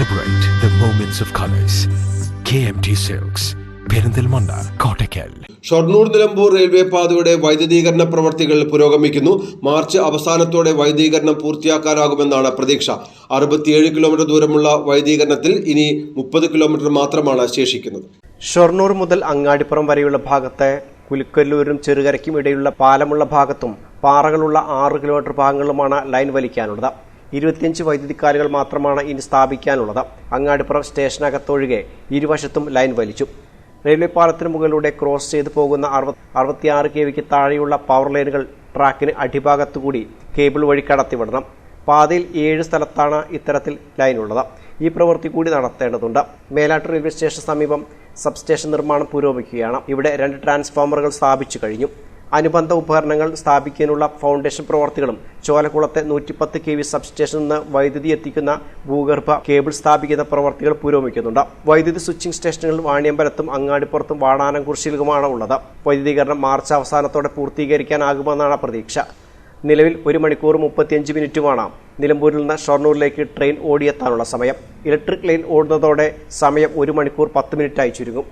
Celebrate the moments of colors. KMT silks Perinthalmanna Kottakkal Shoranur Nilambur railway പാതയുടെ വൈദ്യുതീകരണ പ്രവർത്തികൾ പുരോഗമിക്കുന്നു. മാർച്ച് അവസാനത്തോടെ വൈദ്യുതീകരണം പൂർത്തിയാക്കാനാകുമെന്നാണ് പ്രതീക്ഷ. അറുപത്തിയേഴ് കിലോമീറ്റർ ദൂരമുള്ള വൈദ്യുതീകരണത്തിൽ ഇനി മുപ്പത് കിലോമീറ്റർ മാത്രമാണ് ശേഷിക്കുന്നത്. ഷൊർണൂർ മുതൽ അങ്ങാടിപ്പുറം വരെയുള്ള ഭാഗത്തെ പുലിക്കല്ലൂരും ചെറുകരയ്ക്കും ഇടയിലുള്ള പാലമുള്ള ഭാഗത്തും പാറകളുള്ള ആറ് കിലോമീറ്റർ ഭാഗങ്ങളിലുമാണ് ലൈൻ വലിക്കാനുള്ളത്. ഇരുപത്തിയഞ്ച് വൈദ്യുതിക്കാലുകൾ മാത്രമാണ് ഇനി സ്ഥാപിക്കാനുള്ളത്. അങ്ങാടിപ്പുറം സ്റ്റേഷനകത്തൊഴികെ ഇരുവശത്തും ലൈൻ വലിച്ചു. റെയിൽവേ പാലത്തിന് മുകളിലൂടെ ക്രോസ് ചെയ്തു പോകുന്ന അറുപത് അറുപത്തിയാറ് കെ വിക്ക് താഴെയുള്ള പവർ ലൈനുകൾ ട്രാക്കിന് അടിഭാഗത്തുകൂടി കേബിൾ വഴി കടത്തിവിടണം. പാതയിൽ ഏഴ് സ്ഥലത്താണ് ഇത്തരത്തിൽ ലൈനുള്ളത്. ഈ പ്രവൃത്തി കൂടി നടത്തേണ്ടതുണ്ട്. മേലാട്ട് റെയിൽവേ സ്റ്റേഷൻ സമീപം സബ്സ്റ്റേഷൻ നിർമ്മാണം പുരോഗമിക്കുകയാണ്. ഇവിടെ രണ്ട് ട്രാൻസ്ഫോമറുകൾ സ്ഥാപിച്ചു കഴിഞ്ഞു. അനുബന്ധ ഉപകരണങ്ങൾ സ്ഥാപിക്കാനുള്ള ഫൗണ്ടേഷൻ പ്രവർത്തികളും ചോലക്കുളത്തെ നൂറ്റിപ്പത്ത് കെ വി സബ്സ്റ്റേഷനിൽ നിന്ന് വൈദ്യുതി എത്തിക്കുന്ന ഭൂഗർഭ കേബിൾ സ്ഥാപിക്കുന്ന പ്രവർത്തികൾ പുരോഗമിക്കുന്നുണ്ട്. വൈദ്യുതി സ്വിച്ചിംഗ് സ്റ്റേഷനുകൾ വാണിയമ്പലത്തും അങ്ങാടിപ്പുറത്തും വാടാനംകുറിശ്ശിയിലുമാണ് ഉള്ളത്. വൈദ്യുതീകരണം മാർച്ച് അവസാനത്തോടെ പൂർത്തീകരിക്കാനാകുമെന്നാണ് പ്രതീക്ഷ. നിലവിൽ ഒരു മണിക്കൂർ മുപ്പത്തിയഞ്ച് മിനിറ്റുമാണ് നിലമ്പൂരിൽ നിന്ന് ഷൊർണൂരിലേക്ക് ട്രെയിൻ ഓടിയെത്താനുള്ള സമയം. ഇലക്ട്രിക് ലൈൻ ഓടുന്നതോടെ സമയം ഒരു മണിക്കൂർ പത്ത് മിനിറ്റായി ചുരുങ്ങും.